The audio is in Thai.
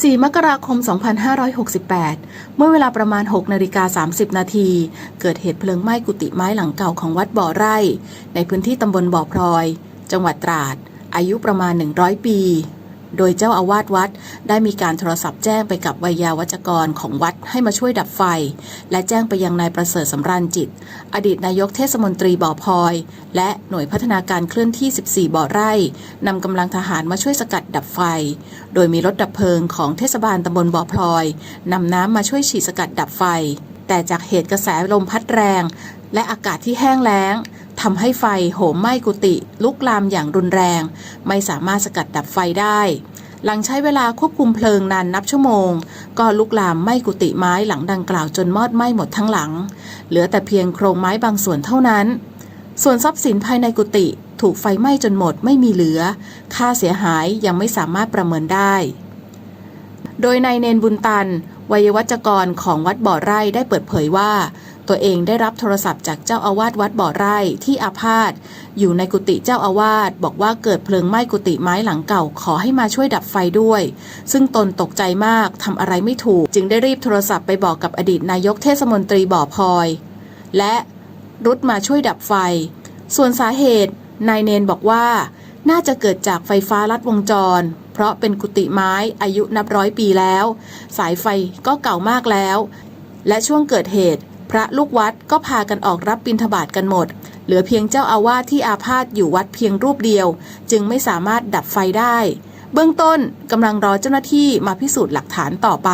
4 มกราคม 2568 เมื่อเวลาประมาณ 6 นาฬิกา 30 นาที เกิดเหตุเพลิงไหม้กุฏิไม้หลังเก่าของวัดบ่อไร่ ในพื้นที่ตำบลบ่อพลอย จังหวัดตราด อายุประมาณ 100 ปี โดยเจ้าอาวาสวัดได้มีการโทรศัพท์แจ้งไปกับวิยาวัจกรของวัดให้มาช่วยดับไฟ และแจ้งไปยังนายประเสริฐสำราญจิต อดีตนายกเทศมนตรีบ่อพลอย และหน่วยพัฒนาการเคลื่อนที่ 14 บ่อไร่นำกำลังทหารมาช่วยสกัดดับไฟ โดยมีรถดับเพลิงของเทศบาลตำบลบ่อพลอยนำน้ำมาช่วยฉีดสกัดดับไฟ แต่จากเหตุกระแสลมพัดแรง และอากาศที่แห้งแล้ง ทำให้ไฟโหมไหม้กุฏิลุกลามอย่างรุนแรง ไม่สามารถสกัดดับไฟได้ หลังใช้เวลาควบคุมเพลิงนานนับชั่วโมง ก็ลุกลามไหม้กุฏิไม้หลังดังกล่าวจนมอดไหม้หมดทั้งหลัง เหลือแต่เพียงโครงไม้บางส่วนเท่านั้น ส่วนทรัพย์สินภายในกุฏิถูกไฟไหม้จนหมดไม่มีเหลือ ค่าเสียหายยังไม่สามารถประเมินได้ โดยนายเนนบุญตัน วัยวัจกรของวัดบ่อไร่ได้เปิดเผยว่า ตัวเองได้รับโทรศัพท์จากเจ้าอาวาสวัดบ่อไร่ที่อาพาธอยู่ในกุฏิเจ้าอาวาสบอกว่าเกิดเพลิงไหม้กุฏิไม้หลังเก่าขอให้มาช่วยดับไฟด้วย ซึ่งตนตกใจมากทำอะไรไม่ถูก จึงได้รีบโทรศัพท์ไปบอกกับอดีตนายกเทศมนตรีบ่อพลอย และรุดมาช่วยดับไฟ ส่วนสาเหตุนายเนนบอกว่า น่าจะเกิดจากไฟฟ้าลัดวงจร เพราะเป็นกุฏิไม้อายุนับร้อยปีแล้ว สายไฟก็เก่ามากแล้ว และช่วงเกิดเหตุ พระลูกวัดก็พากันออกรับบิณฑบาตกันหมด เหลือเพียงเจ้าอาวาสที่อาพาธอยู่วัดเพียงรูปเดียว จึงไม่สามารถดับไฟได้ เบื้องต้นกำลังรอเจ้าหน้าที่มาพิสูจน์หลักฐานต่อไป